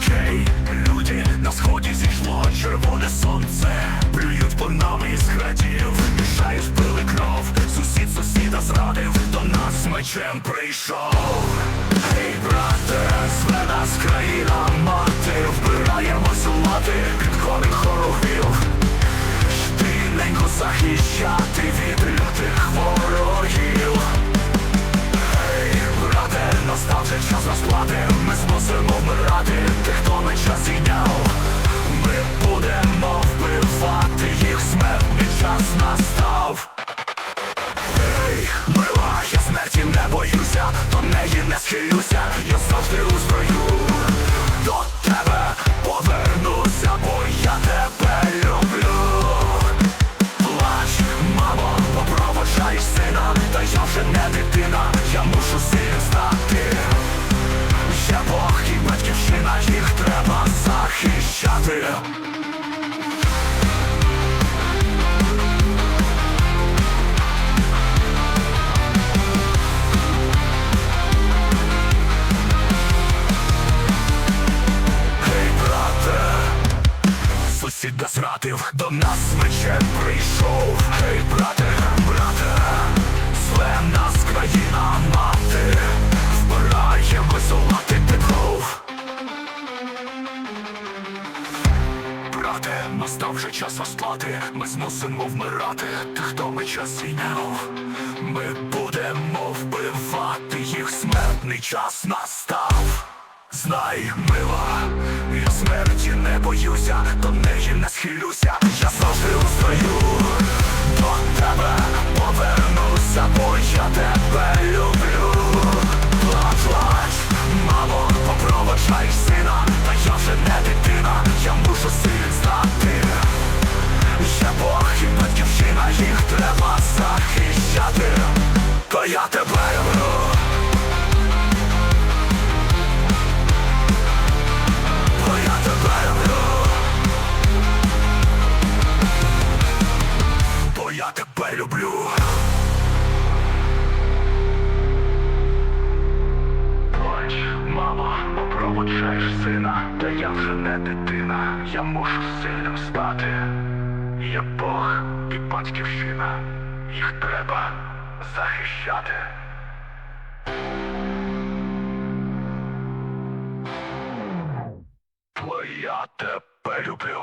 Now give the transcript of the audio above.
Гей, люди на сході зійшло червоне сонце. Плюють по нами із хатів, мішають пили кров. Сусід сусіда зрадив, до нас мечем прийшов. Гей, брате, зве нас країна мати, вбираємось у лати, підходить хорухів. Штиненько захищати від. Час ми змусимо вмирати тих, хто на час зійняв. Ми будемо вбивати їх, смертний час настав. Ей, мила, я смерті не боюся, до неї не схилюся, я завжди у строю. До тебе повернуся, бо я тебе люблю. Плач, мамо, попроводжай сина, та я вже не дитина, я мушу сильним стати. Брате, Сусід нас зрадив, до нас мечем прийшов. Гей, брате, брате, зве нас країна мати, Брате, настав вже час розплати, ми змусимо вмирати. Тих, хто меча зійняв. Ми будемо вбивати їх, смертний час настав. Знай, мила, я смерті не боюся, до неї не схилюся, я завжди устаю до тебе повернуся, бо я тебе захищати. Та я тебе люблю. Бо я тебе люблю. Бо я тебе люблю. Плач, мамо, попроводжаєш сина. Та я вже не дитина, я мушу сильним стати Я Бог і батьківщина Їх треба захищати. Я тебе люблю